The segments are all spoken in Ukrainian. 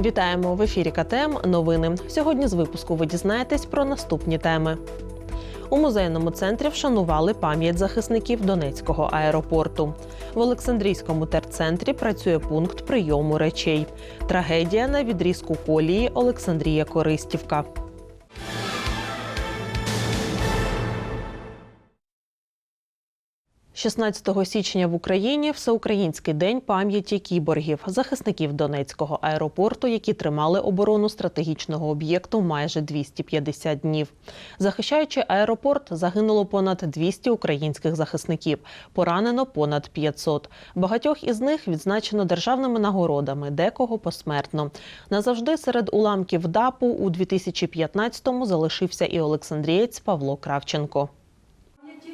Вітаємо в ефірі КТМ. Новини. Сьогодні з випуску ви дізнаєтесь про наступні теми. У музейному центрі вшанували пам'ять захисників Донецького аеропорту. В Олександрійському терцентрі працює пункт прийому речей. Трагедія на відрізку колії Олександрія Користівка. – 16 січня в Україні всеукраїнський день пам'яті кіборгів, захисників Донецького аеропорту, які тримали оборону стратегічного об'єкту майже 250 днів. Захищаючи аеропорт, загинуло понад 200 українських захисників, поранено понад 500. Багатьох із них відзначено державними нагородами, декого посмертно. Назавжди серед уламків ДАПу у 2015-му залишився і Олександрієць Павло Кравченко.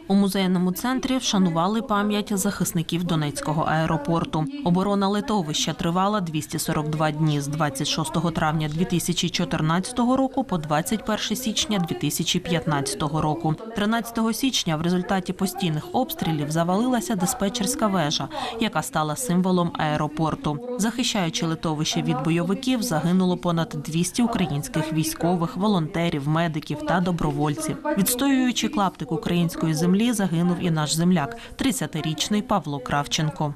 У музейному центрі вшанували пам'ять захисників Донецького аеропорту. Оборона литовища тривала 242 дні з 26 травня 2014 року по 21 січня 2015 року. 13 січня в результаті постійних обстрілів завалилася диспетчерська вежа, яка стала символом аеропорту. Захищаючи литовище від бойовиків, загинуло понад 200 українських військових, волонтерів, медиків та добровольців. Відстоюючи клаптик української землі, загинув і наш земляк, 30-річний Павло Кравченко.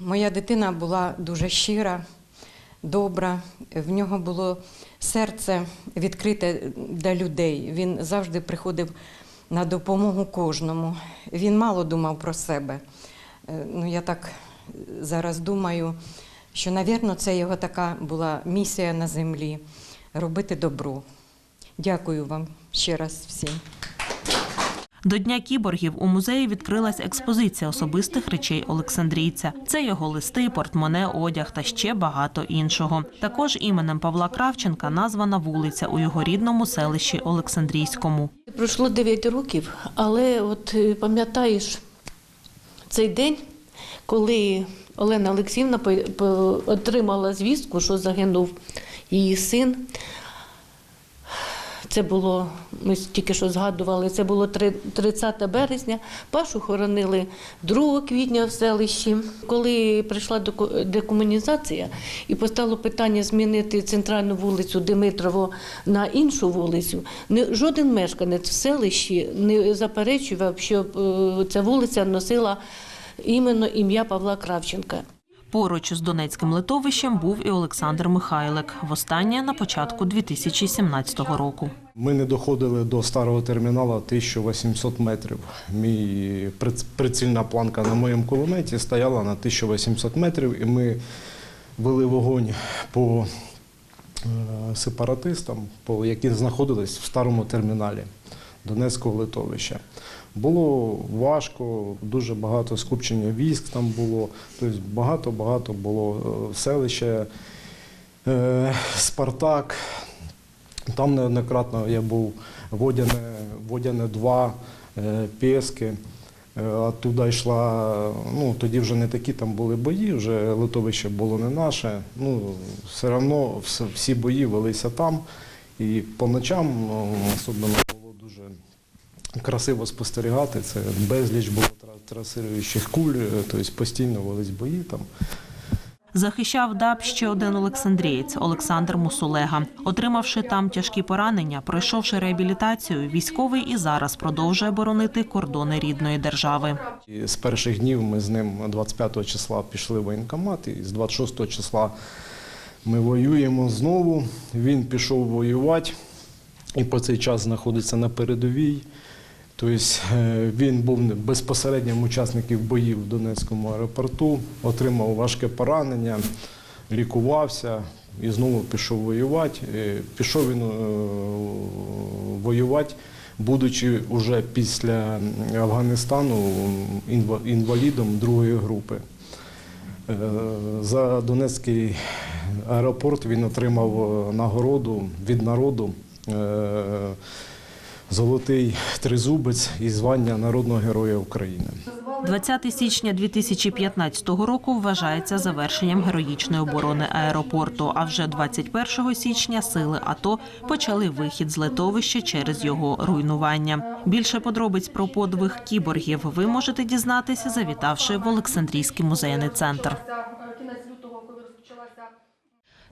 Моя дитина була дуже щира, добра. В нього було серце відкрите для людей. Він завжди приходив на допомогу кожному. Він мало думав про себе. Е, Ну, я так зараз думаю, що, навірно, це його така була місія на землі робити добро. Дякую вам ще раз всім. До Дня кіборгів у музеї відкрилась експозиція особистих речей Олександрійця. Це його листи, портмоне, одяг та ще багато іншого. Також іменем Павла Кравченка названа вулиця у його рідному селищі Олександрійському. Пройшло 9 років, але от е, пам'ятаєш цей день, коли Олена Олексіївна отримала звістку, що загинув її син. Це було, ми тільки що згадували, це було три- 30 березня. Пашу хоронили 2 квітня в селищі. Коли прийшла декомунізація і постало питання змінити центральну вулицю Димитрово на іншу вулицю, жоден мешканець в селищі не заперечував, щоб е, ця вулиця носила іменно ім'я Павла Кравченка. Поруч з Донецьким литовищем був і Олександр Михайлик. Востаннє на початку 2017 року. Ми не доходили до старого терміналу 1800 метрів. Мій прицільна планка на моєму кулеметі стояла на 1800 метрів, і ми вели вогонь по е, сепаратистам, які знаходились в старому терміналі Донецького литовища. Було важко, дуже багато скупчення військ там було, тобто багато-багато було е, селище, е, Спартак, там неоднократно я був Водяне, Водяне 2, е, Пески. Е, Оттуда йшла, ну тоді вже не такі там були бої, вже литовище було не наше. Ну, все одно всі бої велися там. І по ночам ну, особливо було дуже красиво спостерігати. Це безліч було трасируючих куль, е, тобто постійно велись бої там. Захищав ДАБ ще один Олександрієць Олександр Мусулега. Отримавши там тяжкі поранення, пройшовши реабілітацію, військовий і зараз продовжує боронити кордони рідної держави. І з перших днів ми з ним 25 числа пішли в воєнкомат, і з 26 числа ми воюємо знову. Він пішов воювати і по цей час знаходиться на передовій. Тобто е, він був безпосереднім учасником боїв в Донецькому аеропорту, отримав важке поранення, лікувався і знову пішов воювати. Е, Пішов він е, воювати, будучи вже після Афганистану інва- інвалідом другої групи. За Донецький аеропорт він отримав нагороду від народу Золотий тризубець і звання Народного Героя України. 20 січня 2015 року вважається завершенням героїчної оборони аеропорту. А вже 21 січня сили АТО почали вихід з литовища через його руйнування. Більше подробиць про подвиг кіборгів ви можете дізнатися, завітавши в Олександрійський музейний центр.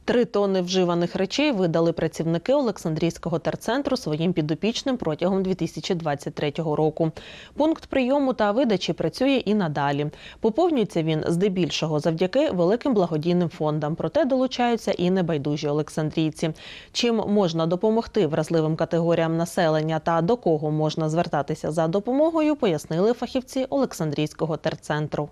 Три тонни вживаних речей видали працівники Олександрійського терцентру своїм підопічним протягом 2023 року. Пункт прийому та видачі працює і надалі. Поповнюється він здебільшого завдяки великим благодійним фондам. Проте долучаються і небайдужі олександрійці. Чим можна допомогти вразливим категоріям населення та до кого можна звертатися за допомогою, пояснили фахівці Олександрійського терцентру.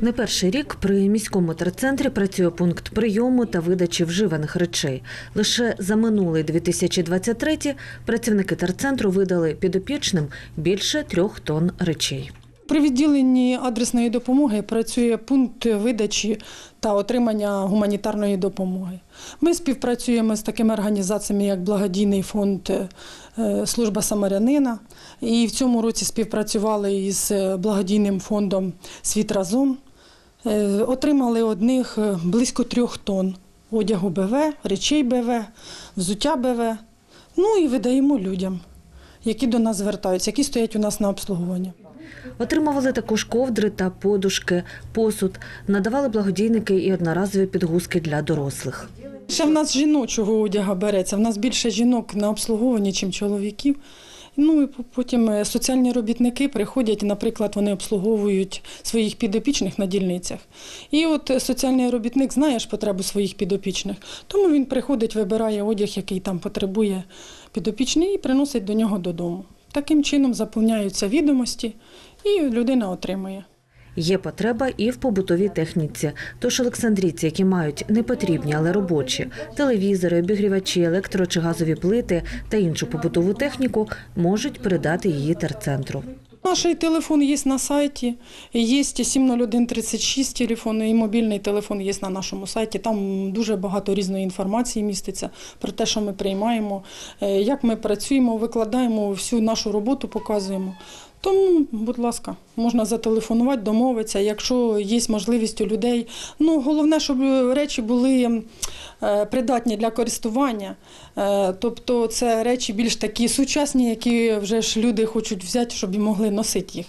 Не перший рік при міському терцентрі працює пункт прийому та видачі вживаних речей. Лише за минулий 2023 працівники терцентру видали підопічним більше трьох тонн речей. При відділенні адресної допомоги працює пункт видачі та отримання гуманітарної допомоги. Ми співпрацюємо з такими організаціями, як благодійний фонд е, Служба самарянина. І в цьому році співпрацювали із е, благодійним фондом Світ разом. Е, Отримали одних е, близько трьох тонн одягу БВ, речей БВ, взуття БВ. Ну і видаємо людям, які до нас звертаються, які стоять у нас на обслуговуванні. Отримували також ковдри та подушки, посуд, надавали благодійники і одноразові підгузки для дорослих. Ще в нас жіночого одягу береться. В нас більше жінок на обслуговуванні, ніж чоловіків. Ну і потім е, соціальні робітники приходять, наприклад, вони обслуговують своїх підопічних на дільницях. І от е, соціальний робітник знає ж потребу своїх підопічних, тому він приходить, вибирає одяг, який там потребує підопічний, і приносить до нього додому. Таким чином заповняються відомості, і людина отримує. Є потреба і в побутовій техніці. Тож олександрійці, які мають непотрібні, але робочі телевізори, обігрівачі, електро чи газові плити та іншу побутову техніку, можуть передати її терцентру. Наш телефон є на сайті, є 70136 телефон, і мобільний телефон є на нашому сайті. Там дуже багато різної інформації міститься про те, що ми приймаємо, е, як ми працюємо, викладаємо всю нашу роботу, показуємо. Тому, будь ласка, можна зателефонувати, домовитися, якщо є можливість у людей. Ну, головне, щоб речі були е, придатні для користування. Е, Тобто це речі більш такі сучасні, які вже ж люди хочуть взяти, щоб і могли носити їх.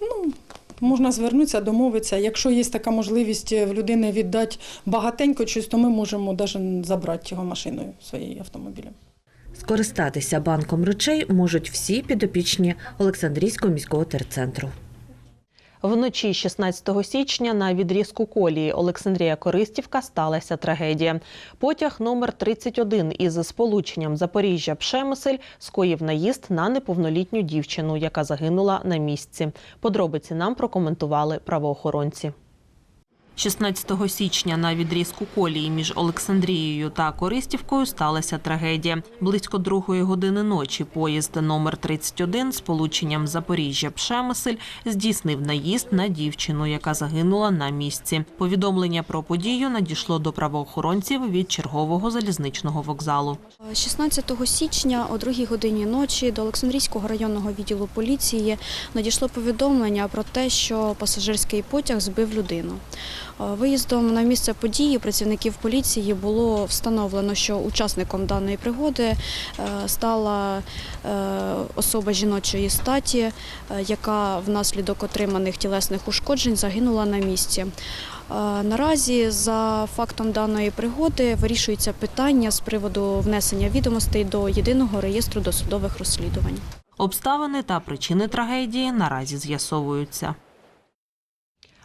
Ну, можна звернутися, домовитися. Якщо є така можливість в людини віддати багатенько щось, то ми можемо навіть забрати його машиною своєю автомобілем. Скористатися банком речей можуть всі підопічні Олександрійського міського терцентру. Вночі 16 січня на відрізку колії Олександрія Користівка сталася трагедія. Потяг номер 31 із сполученням Запоріжжя Пшемисель скоїв наїзд на неповнолітню дівчину, яка загинула на місці. Подробиці нам прокоментували правоохоронці. 16 січня на відрізку колії між Олександрією та Користівкою сталася трагедія. Близько другої години ночі поїзд номер 31 з полученням Запоріжжя Пшемисель здійснив наїзд на дівчину, яка загинула на місці. Повідомлення про подію надійшло до правоохоронців від чергового залізничного вокзалу. 16 січня о 2 годині ночі до Олександрійського районного відділу поліції надійшло повідомлення про те, що пасажирський потяг збив людину. Е, Виїздом на місце події працівників поліції було встановлено, що учасником даної пригоди е, стала е, особа жіночої статі, яка внаслідок отриманих тілесних ушкоджень загинула на місці. Наразі за фактом даної пригоди вирішується питання з приводу внесення відомостей до єдиного реєстру досудових розслідувань. Обставини та причини трагедії наразі з'ясовуються.